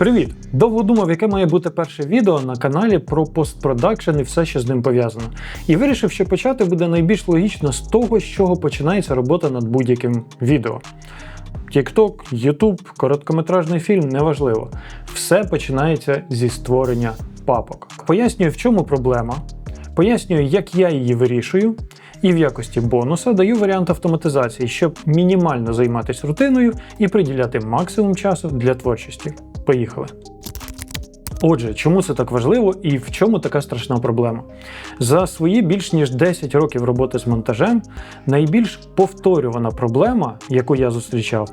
Привіт! Довго думав, яке має бути перше відео на каналі про постпродакшн і все, що з ним пов'язано. І вирішив, що почати буде найбільш логічно з того, з чого починається робота над будь-яким відео. TikTok, YouTube, короткометражний фільм неважливо. Все починається зі створення папок. Пояснюю, в чому проблема, пояснюю, як я її вирішую, і в якості бонуса даю варіант автоматизації, щоб мінімально займатися рутиною і приділяти максимум часу для творчості. Поїхали. Отже, чому це так важливо і в чому така страшна проблема? За свої більш ніж 10 років роботи з монтажем найбільш повторювана проблема, яку я зустрічав,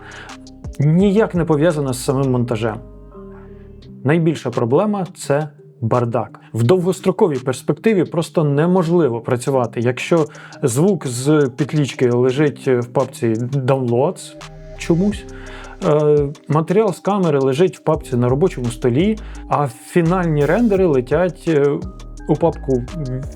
ніяк не пов'язана з самим монтажем. Найбільша проблема це бардак. В довгостроковій перспективі просто неможливо працювати, якщо звук з підлічки лежить в папці Downloads чомусь. Е, Матеріал з камери лежить в папці на робочому столі, а фінальні рендери летять е, у папку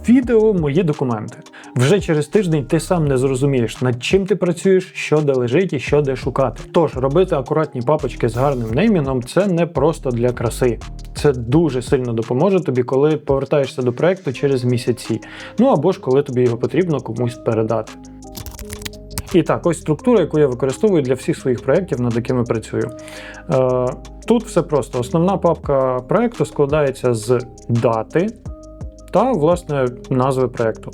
відео мої документи. Вже через тиждень ти сам не зрозумієш, над чим ти працюєш, що де лежить і що де шукати. Тож робити акуратні папочки з гарним неймінгом це не просто для краси. Це дуже сильно допоможе тобі, коли повертаєшся до проекту через місяці. Ну або ж коли тобі його потрібно комусь передати. І так, ось структура, яку я використовую для всіх своїх проєктів, над якими працюю. Е, тут все просто. Основна папка проєкту складається з дати та, власне, назви проєкту.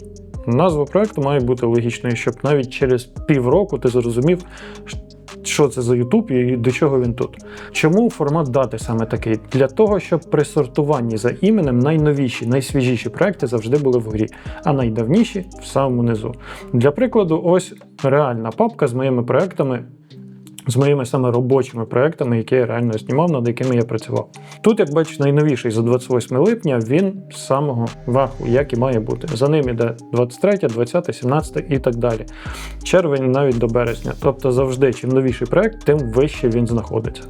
Назва проєкту має бути логічною, щоб навіть через півроку ти зрозумів, що це за YouTube і до чого він тут. Чому формат дати саме такий? Для того, щоб при сортуванні за іменем найновіші, найсвіжіші проекти завжди були в грі, а найдавніші в самому низу. Для прикладу, ось реальна папка з моїми проектами. З моїми саме робочими проектами, які я реально знімав, над якими я працював. Тут, як бачиш, найновіший за 28 липня, він з самого верху, як і має бути. За ним іде 23, 20, 17 і так далі. Червень навіть до березня. Тобто завжди, чим новіший проект, тим вище він знаходиться.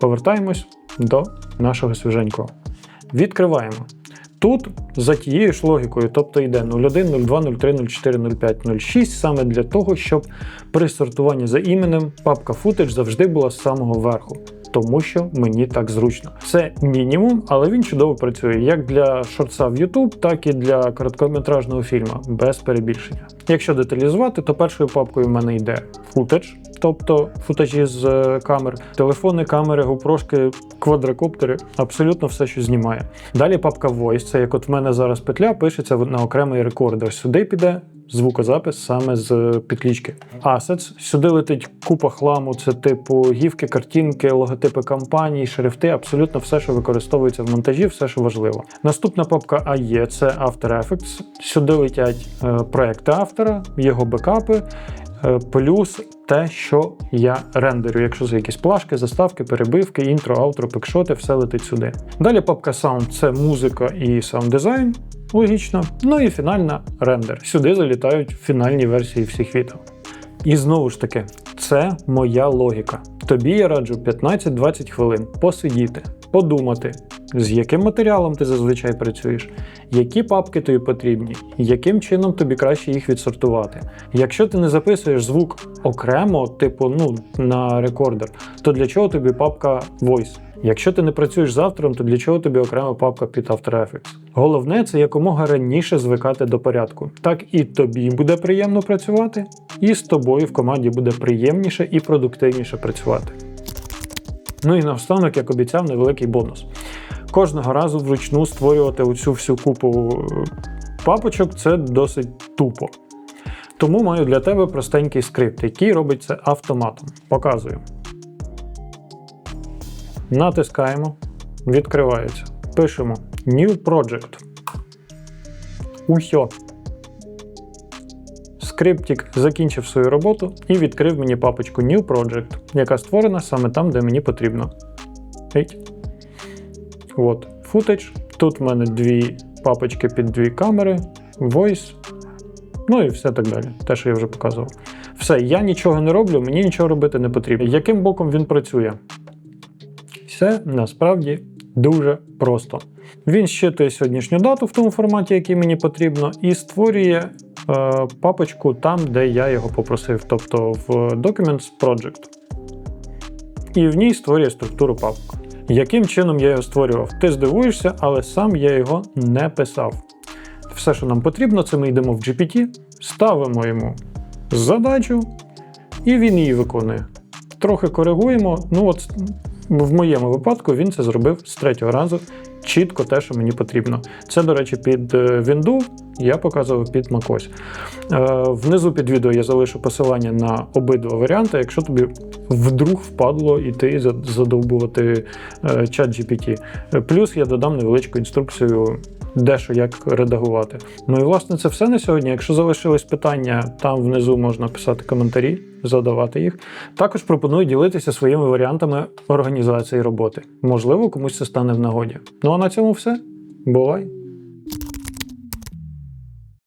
Повертаємось до нашого свіженького. Відкриваємо. Тут за тією ж логікою, тобто йде 01, 02, 03, 04, 05, 06, саме для того, щоб при сортуванні за іменем папка footage завжди була з самого верху. Тому що мені так зручно. Це мінімум, але він чудово працює як для шорца в YouTube, так і для короткометражного фільму, без перебільшення. Якщо деталізувати, то першою папкою в мене йде footage, тобто футажі з е, камер, телефони, камери, гопрошки, квадрокоптери, абсолютно все, що знімає. Далі папка Voice, це як от в мене зараз петля пишеться на окремий рекордер. Сюди піде звукозапис саме з підлічки. Assets. Сюди летить купа хламу, це типу гівки, картинки, логотипи компаній, шрифти, абсолютно все, що використовується в монтажі, все, що важливо. Наступна папка AE – це After Effects. Сюди летять е, проекти автора, його бекапи. Е, Плюс те, що я рендерю, якщо це якісь плашки, заставки, перебивки, інтро, аутро, пекшоти, все летить сюди. Далі папка Sound це музика і саунд дизайн, логічно. Ну і фінальна рендер. Сюди залітають фінальні версії всіх відео. І знову ж таки, це моя логіка. Тобі я раджу 15-20 хвилин посидіти, подумати, з яким матеріалом ти зазвичай працюєш, які папки тобі потрібні, яким чином тобі краще їх відсортувати. Якщо ти не записуєш звук окремо, типу ну, на рекордер, то для чого тобі папка Voice? Якщо ти не працюєш з автором, то для чого тобі окрема папка під After Effects? Головне це якомога раніше звикати до порядку. Так і тобі буде приємно працювати, і з тобою в команді буде приємніше і продуктивніше працювати. Ну і наостанок, як обіцяв, невеликий бонус. Кожного разу вручну створювати оцю всю купу е, папочок це досить тупо. Тому маю для тебе простенький скрипт, який робить це автоматом. Показую. Натискаємо, відкривається. Пишемо New Project. Усьо. Скриптик закінчив свою роботу і відкрив мені папочку New Project, яка створена саме там, де мені потрібно. Геть. От, footage. Тут в мене дві папочки під дві камери, voice, ну і все так далі. Те, що я вже показував. Все, я нічого не роблю, мені нічого робити не потрібно. Яким боком він працює? Все насправді дуже просто. Він щитує сьогоднішню дату в тому форматі, який мені потрібно, і створює е, папочку там, де я його попросив, тобто в Documents Project. І в ній створює структуру папок. Яким чином я його створював? Ти здивуєшся, але сам я його не писав. Все, що нам потрібно, це ми йдемо в GPT, ставимо йому задачу, і він її виконує. Трохи коригуємо. Ну, от в моєму випадку він це зробив з третього разу. Чітко те, що мені потрібно. Це, до речі, під Вінду я показував під macOS. Е, Внизу під відео я залишу посилання на обидва варіанти, якщо тобі вдруг впадло іти за- задовбувати е, чат GPT. Е, Плюс я додам невеличку інструкцію, де що як редагувати. Ну і власне це все на сьогодні. Якщо залишились питання, там внизу можна писати коментарі, задавати їх. Також пропоную ділитися своїми варіантами організації роботи. Можливо, комусь це стане в нагоді. Ну а на цьому все. Бувай!